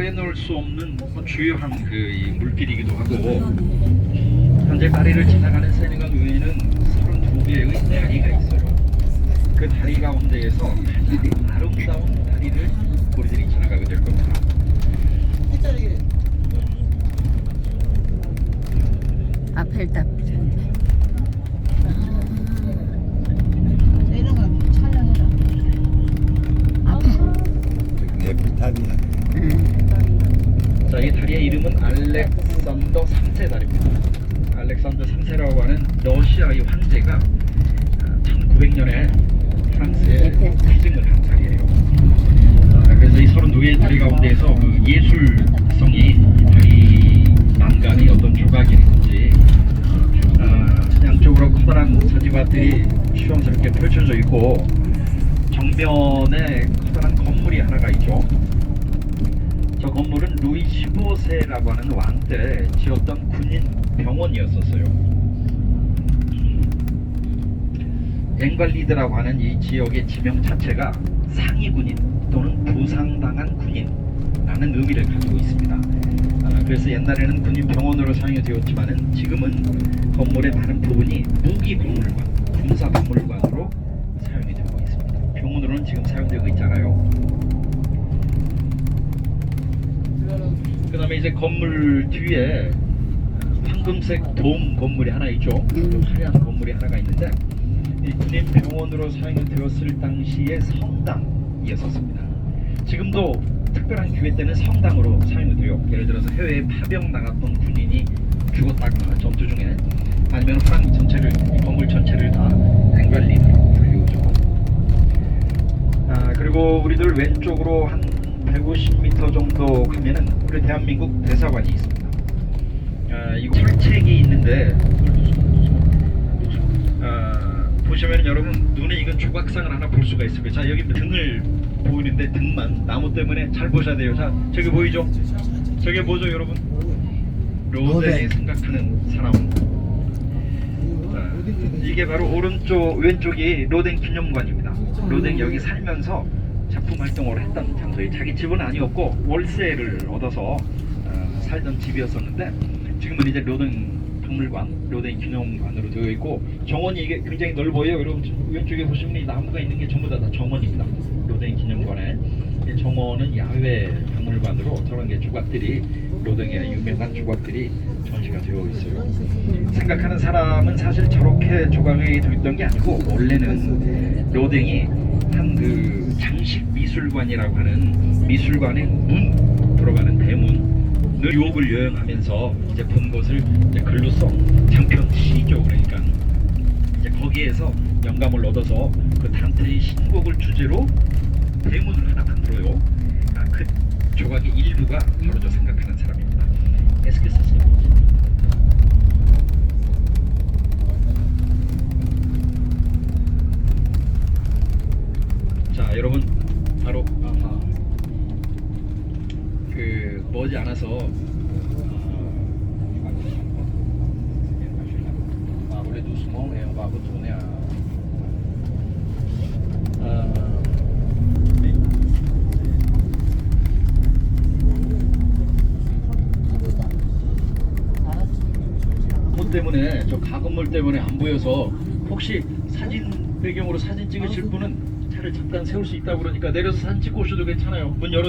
빼놓을 수 없는 뭐 주요한 그이 물길이기도 하고 현재 다리를 지나가는 세네강 위에는 32개의 다리가 있어요. 그 다리 가운데에서 가장 아름다운 다리를 우리들이 지나가게 될 겁니다. 아펠탑. 내려가 촬영해라. 네플탑이야. 응. 자, 이 다리의 이름은 알렉산더 3세 다리입니다. 알렉산더 3세라고 하는 러시아의 황제가 1900년에 프랑스에 에펠탑. 시승을 한 다리예요. 아, 그래서 이 32개의 다리 가운데에서 그 예술성이 다리 난간이 어떤 조각이든지 아, 양쪽으로 커다란 잔디밭들이 시원스럽게 펼쳐져 있고 정면에 커다란 건물이 하나가 있죠. 저 건물은 루이 15세라고 하는 왕 때 지었던 군인 병원이었었어요. 엥발리드라고 하는 이 지역의 지명 자체가 상위 군인 또는 부상당한 군인라는 의미를 가지고 있습니다. 아, 그래서 옛날에는 군인 병원으로 사용이 되었지만은 지금은 건물의 많은 부분이 무기 박물관, 군사 박물관으로 사용이 되고 있습니다. 병원으로는 지금 사용되고 있잖아요. 그다음에 이제 건물 뒤에 황금색 돔 건물이 하나 있죠. 좀 화려한 건물이 하나가 있는데 이 군인 병원으로 사용이 되었을 당시의 성당이었었습니다. 지금도 특별한 기회 때는 성당으로 사용이 돼요. 예를 들어서 해외에 파병 나갔던 군인이 죽었다거나 전투 중에 아니면 화랑 전체를 이 건물 전체를 다 앵갈리드라고 불리우죠. 아 그리고 우리들 왼쪽으로 한 150m 정도 가면은 우리 대한민국 대사관이 있습니다. 아 이거 철책이 있는데 아, 보시면 여러분 눈에 이건 조각상을 하나 볼 수가 거예요. 자 여기 등을 보이는데 등만 나무 때문에 잘 보셔야 돼요. 자 저기 보이죠? 저게 뭐죠 여러분? 로덴이 생각하는 사람. 자, 이게 바로 오른쪽 왼쪽이 로덴 기념관입니다. 로덴 여기 살면서 작품 활동을 했던 장소에 자기 집은 아니었고 월세를 얻어서 어, 살던 집이었었는데 지금은 이제 로덴 박물관, 로덴 기념관으로 되어 있고 정원이 이게 굉장히 넓어요. 여러분 왼쪽에 보시면 이 나무가 있는 게 전부 다, 다 정원입니다. 로덴 기념관에 이 정원은 야외 박물관으로 저런 게 조각들이 로덴의 유명한 조각들이 전시가 되어 있어요. 생각하는 사람은 사실 저렇게 조각이 되어 있던 게 아니고 원래는 로댕이 한 그 장식 미술관이라고 하는 미술관의 문 들어가는 대문을 유혹을 여행하면서 이제 본 것을 이제 글로 써 장편 시죠 그러니까 이제 거기에서 영감을 얻어서 그 단테의 신곡을 주제로 대문을 하나 만들어요. 아, 그 조각의 일부가 바로 저 생각하는 사람입니다. 에스키스스. 자 여러분 바로 아하 그 머지 않아서 아뭐 때문에 저 가건물 때문에 안 보여서 혹시 사진 배경으로 사진 찍으실 분은 차를 잠깐 세울 수 있다고 그러니까 내려서 사진 찍고 오셔도 괜찮아요. 문 열어드릴게요.